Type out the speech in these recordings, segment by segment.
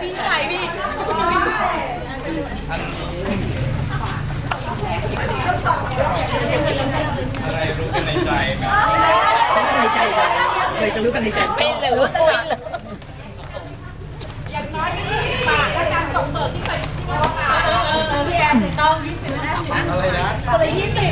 ปีนหข่พี่อะไรรู้กันในใจไหมในใจเลยจะรู้กันในใจเป็นเลยว่าตัวอย่างน้อยที่สิบบาทและการส่งเบิกที่เคยที่ว่าพี่แอมต้องยี่สิบอะไรนะอะไรยี่สิบ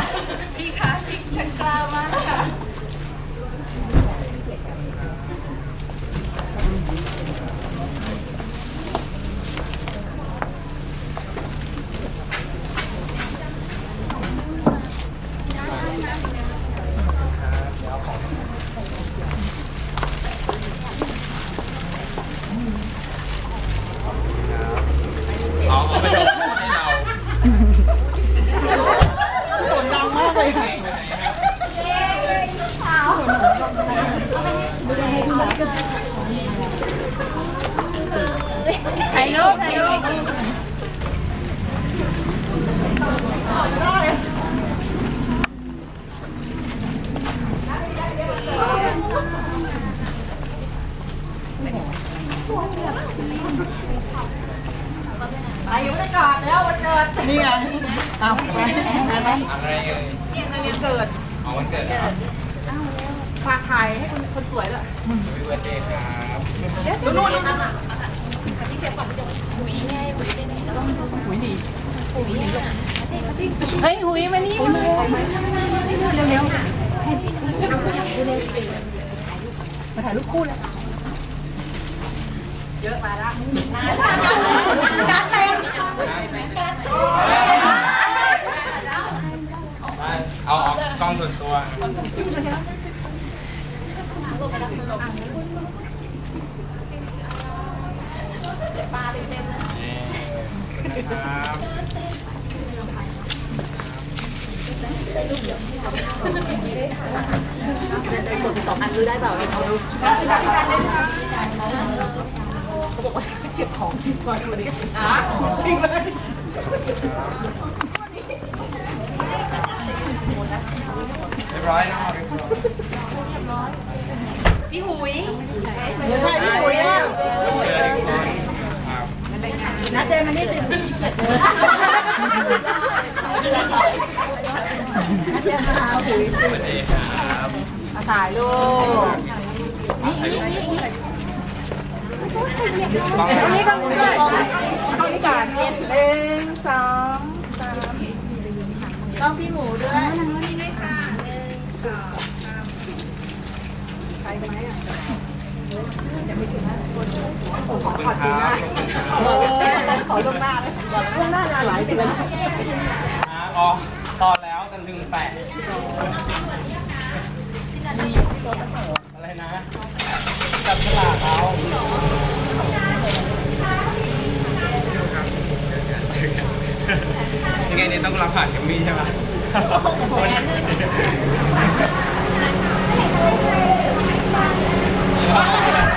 อายุได้ก่อนแล้ววันเกิดนี่ไงเอาไปได้ไหมอะไรเอ่ยวันเกิดอ๋อวันเกิดนะครับฝากถ่ายให้คนคนสวยเลยวิวันเดย์ครับนู่นนู่น เฮ้ยหุยมานี่มามาถ่ายรูปคู่เลยเยอะมาละการเต็มเอาออกกล้องส่วนตัว ปลาเต็มๆเลย นี่ ครับเดินกดสองอันรู้ได้เปล่าเอาดูเก็บของทิ้งก่อนวันนี้อะทิ้งเลยเรียบร้อยนะครับพี่หุยไม่ใช่พี่หุยอะ วันเกิดอีกคนครับ นัดเดินมานี่จินัดเดินมาหุยวันเดย์ครับมาถ่ายรูปถ่ายรูปตรงนี้ก็ด้วยตรงนี้ก่อนหนึ่งสองสามต้องพี่หมูด้วยนี่ด้วยค่ะหนึ่งสองสามไปไหมอะ ขอบคุณครับขอลงหน้าเลยลงหน้าหลายเดือนอ๋อตอนแล้วจนถึงแปดอะไรนะจับฉลากเอายังไงเนี่ยต้องรับผ่านกับมีใช่ไหมอะไ Yeah.